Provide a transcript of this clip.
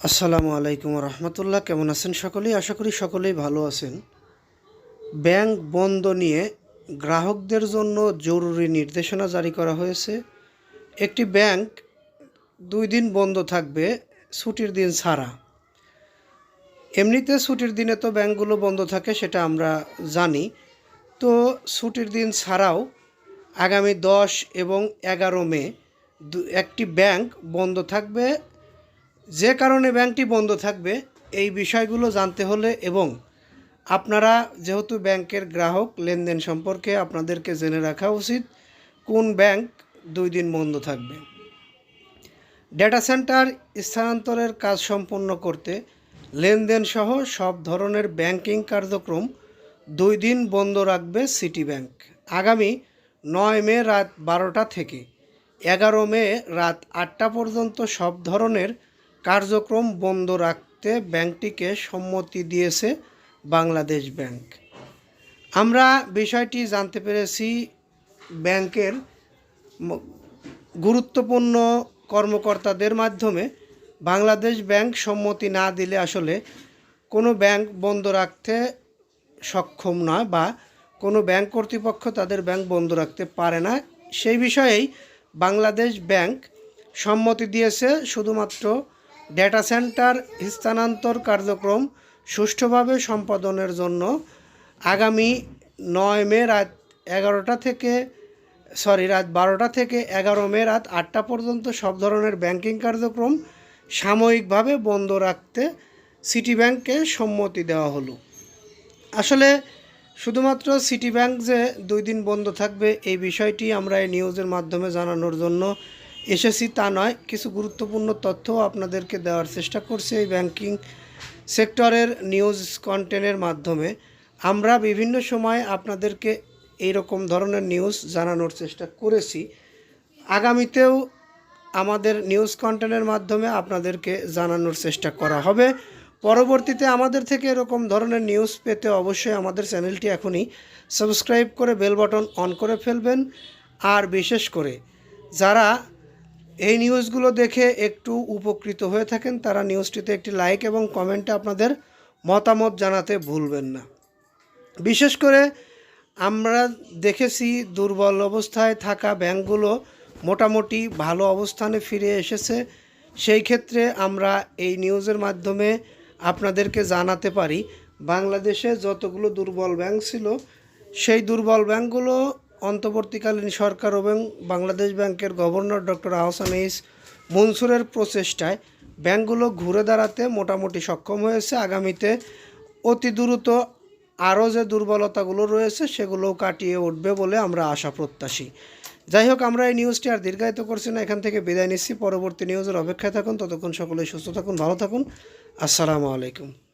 আসসালামু আলাইকুম রহমতুল্লাহ। কেমন আছেন সকলেই? আশা করি সকলেই ভালো আছেন। ব্যাংক বন্ধ নিয়ে গ্রাহকদের জন্য জরুরি নির্দেশনা জারি করা হয়েছে। একটি ব্যাংক দুই দিন বন্ধ থাকবে, ছুটির দিন ছাড়া। এমনিতে ছুটির দিনে তো ব্যাংকগুলো বন্ধ থাকে, সেটা আমরা জানি। তো ছুটির দিন ছাড়াও আগামী দশ এবং এগারো মে একটি ব্যাংক বন্ধ থাকবে যে কারণে ব্যাংকটি বন্ধ থাকবে, এই বিষয়গুলো জানতে হলে এবং আপনারা যেহেতু ব্যাংকের গ্রাহক, লেনদেন সম্পর্কে আপনাদেরকে জেনে রাখা উচিত কোন ব্যাংক দুই দিন বন্ধ থাকবে। ডেটা সেন্টার স্থানান্তরের কাজ সম্পন্ন করতে লেনদেন সহ সব ধরনের ব্যাংকিং কার্যক্রম দুই দিন বন্ধ রাখবে সিটি ব্যাংক। আগামী নয় মে রাত বারোটা থেকে এগারো মে রাত আটটা পর্যন্ত সব ধরনের কার্যক্রম বন্ধ রাখতে ব্যাংকটিকে সম্মতি দিয়েছে বাংলাদেশ ব্যাংক। আমরা বিষয়টি জানতে পেরেছি ব্যাংকের গুরুত্বপূর্ণ কর্মকর্তাদের মাধ্যমে। বাংলাদেশ ব্যাংক সম্মতি না দিলে আসলে কোনো ব্যাংক বন্ধ রাখতে সক্ষম নয় বা কোনো ব্যাংক কর্তৃপক্ষ তাদের ব্যাংক বন্ধ রাখতে পারে না। সেই বিষয়েই বাংলাদেশ ব্যাংক সম্মতি দিয়েছে শুধুমাত্র ডেটা সেন্টার স্থানান্তর কার্যক্রম সুষ্ঠুভাবে সম্পাদনের জন্য আগামী নয় মে রাত এগারোটা থেকে সরি রাত বারোটা থেকে এগারো মে রাত আটটা পর্যন্ত সব ধরনের ব্যাংকিং কার্যক্রম সাময়িকভাবে বন্ধ রাখতে সিটি ব্যাংককে সম্মতি দেওয়া হলো। আসলে শুধুমাত্র সিটি ব্যাংক যে দুই দিন বন্ধ থাকবে, এই বিষয়টি আমরা এই নিউজের মাধ্যমে জানানোর জন্য এসেছি তা নয়, কিছু গুরুত্বপূর্ণ তথ্য আপনাদেরকে দেওয়ার চেষ্টা করছি এই ব্যাংকিং সেক্টরের নিউজ কন্টেন্টের মাধ্যমে। আমরা বিভিন্ন সময় আপনাদেরকে এই রকম ধরনের নিউজ জানানোর চেষ্টা করেছি। আগামীতেও আমাদের নিউজ কন্টেন্টের মাধ্যমে আপনাদেরকে জানানোর চেষ্টা করা হবে। পরবর্তীতে আমাদের থেকে এরকম ধরনের নিউজ পেতে অবশ্যই আমাদের চ্যানেলটি এখনই সাবস্ক্রাইব করে বেল বাটন অন করে ফেলবেন। আর বিশেষ করে যারা এই নিউজগুলো দেখে একটু উপকৃত হয়ে থাকেন। তারা নিউজটিতে একটি লাইক এবং কমেন্টে আপনাদের মতামত জানাতে ভুলবেন না। বিশেষ করে আমরা দেখেছি দুর্বল অবস্থায় থাকা ব্যাংকগুলো মোটামুটি ভালো অবস্থানে ফিরে এসেছে। সেই ক্ষেত্রে আমরা এই নিউজের মাধ্যমে আপনাদেরকে জানাতে পারি, বাংলাদেশে যতগুলো দুর্বল ব্যাংক ছিল, সেই দুর্বল ব্যাংকগুলো অন্তর্বর্তীকালীন সরকার এবং বাংলাদেশ ব্যাংকের গভর্নর ডক্টর আহসান ইস মনসুরের প্রচেষ্টায় ব্যাংকগুলো ঘুরে দাঁড়াতে মোটামুটি সক্ষম হয়েছে। আগামীতে অতি দ্রুত আরও যে দুর্বলতাগুলো রয়েছে, সেগুলোও কাটিয়ে উঠবে বলে আমরা আশা প্রত্যাশী। যাই হোক, আমরা এই নিউজটি আর দীর্ঘায়িত করছি না, এখান থেকে বিদায় নিচ্ছি। পরবর্তী নিউজের অপেক্ষায় থাকুন। ততক্ষণ সকলেই সুস্থ থাকুন, ভালো থাকুন। আসসালামু আলাইকুম।